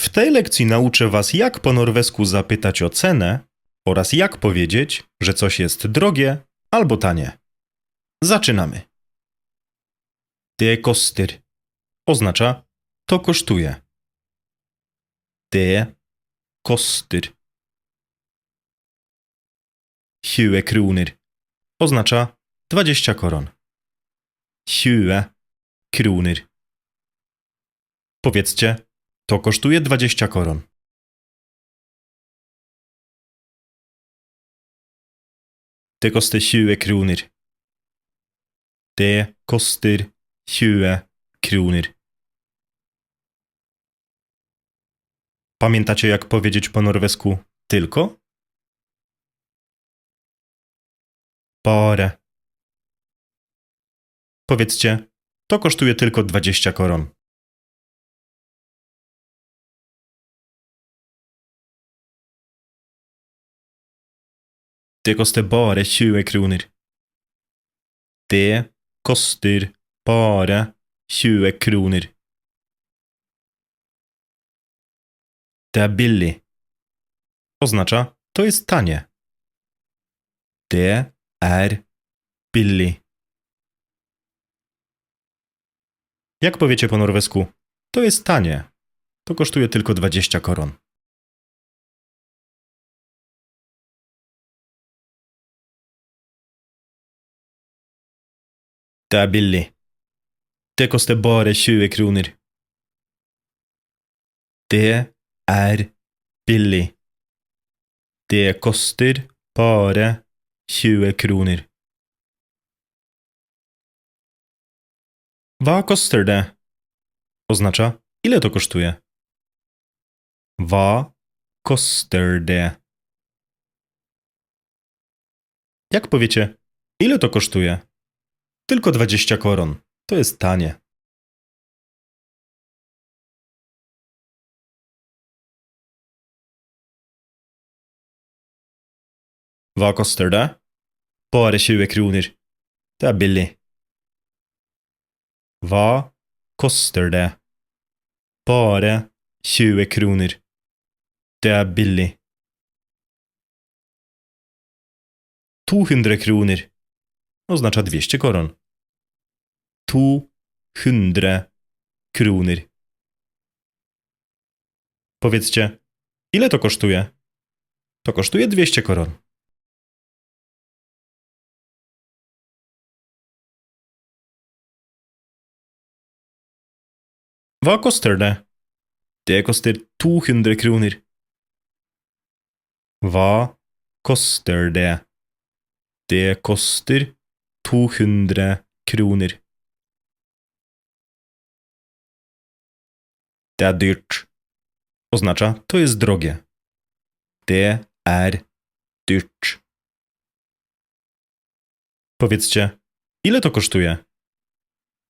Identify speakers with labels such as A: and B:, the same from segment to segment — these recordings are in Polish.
A: W tej lekcji nauczę Was, jak po norwesku zapytać o cenę oraz jak powiedzieć, że coś jest drogie albo tanie. Zaczynamy. Det koster oznacza to kosztuje. Det koster. 20 kroner oznacza 20 koron. 20 kroner. Powiedzcie, to kosztuje 20 koron. Det koster 20 kroner. Det koster 20 kroner. Pamiętacie, jak powiedzieć po norwesku tylko? Bare. Powiedzcie, to kosztuje tylko 20 koron. Det koster bare 20 kroner. Det koster bare 20 kroner. Det er billig. Oznacza, to jest tanie. Det er billig. Jak powiecie po norwesku? To jest tanie. To kosztuje tylko 20 koron. Det er billig. Det koster bare 20 kroner. Det er billig. Det koster bare 20 kroner. Hva koster det? Oznacza, ile to kosztuje? Hva koster det? Jak powiecie, ile to kosztuje? Tylko 20 koron. To jest tanie. Hva koster det? Bare 20 kroner. Det er billig. Hva koster det? Bare 20 kroner. Det er billig. 200 kroner oznacza 200 koron. 200 kroner. Powiedzcie, ile to kosztuje? To kosztuje 200 koron. Hva koster det? Det koster 200 kroner. Hva koster det? Det koster 200 kroner. Det er dyrt. Oznacza, to jest drogie. Det er dyrt. Powiedzcie, ile to kosztuje?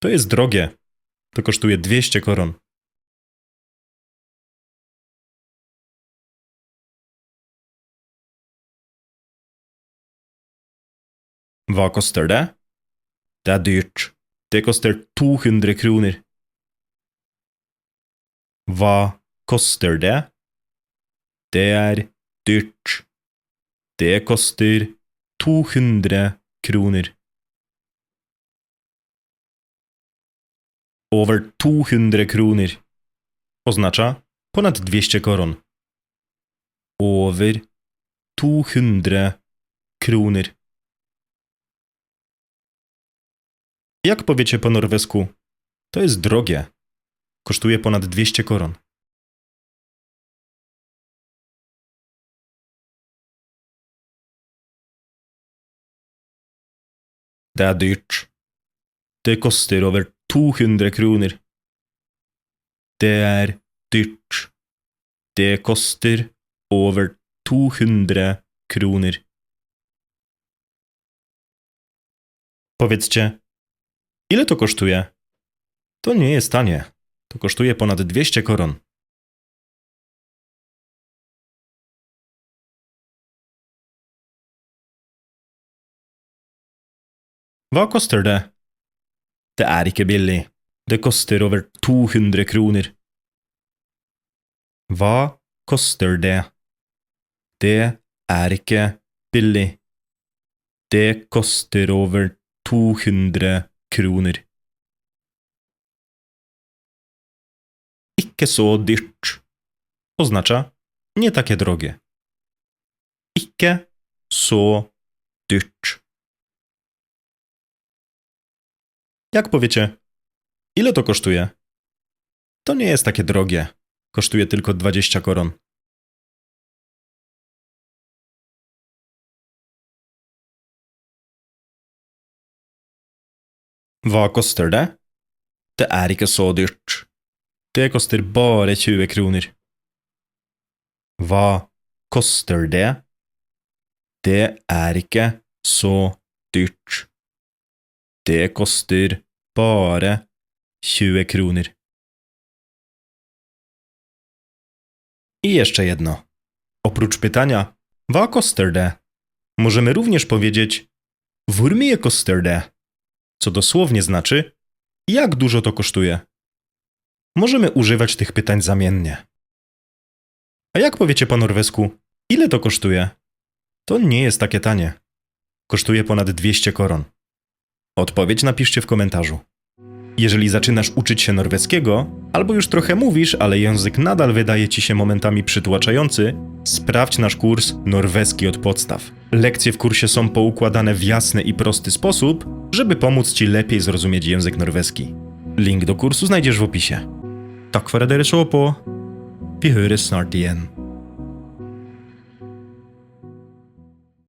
A: To jest drogie. To kosztuje 200 koron. Hva koster det? Det er dyrt. Det koster 200 kroner. Hva koster det? Det er dyrt. Det koster 200 kroner. Over 200 kroner oznacza ponad 200 koron. Over 200 kroner. Jak powiecie po norwesku? To jest drogie. Kosztuje ponad 200 koron. Det er dyrt. Det koster over 200 kroner. Det er dyrt. Det koster over 200 kroner. Powiedzcie, ile to kosztuje? To nie jest tanie. To kosztuje ponad 200 koron. Hva koster det? Det er ikke billig. Det koster over 200 kroner. Hva koster det? Det er ikke billig. Det koster over 200 kroner. Så dyrt oznacza nie takie drogie. Ikke så dyrt. Jak powiecie, ile to kosztuje? To nie jest takie drogie. Kosztuje tylko 20 koron. Hva det? Det er ikke så dyrt. Det koster bare 20 kroner. Hva koster det? Det er ikke så dyrt. Det koster bare 20 kroner. I jeszcze jedno. Oprócz pytania Hva koster det? Możemy również powiedzieć Hvor mye koster? Co dosłownie znaczy jak dużo to kosztuje. Możemy używać tych pytań zamiennie. A jak powiecie po norwesku, ile to kosztuje? To nie jest takie tanie. Kosztuje ponad 200 koron. Odpowiedź napiszcie w komentarzu. Jeżeli zaczynasz uczyć się norweskiego, albo już trochę mówisz, ale język nadal wydaje ci się momentami przytłaczający, sprawdź nasz kurs Norweski od podstaw. Lekcje w kursie są poukładane w jasny i prosty sposób, żeby pomóc ci lepiej zrozumieć język norweski. Link do kursu znajdziesz w opisie. Tak for at dere så på. Vi høres snart igjen.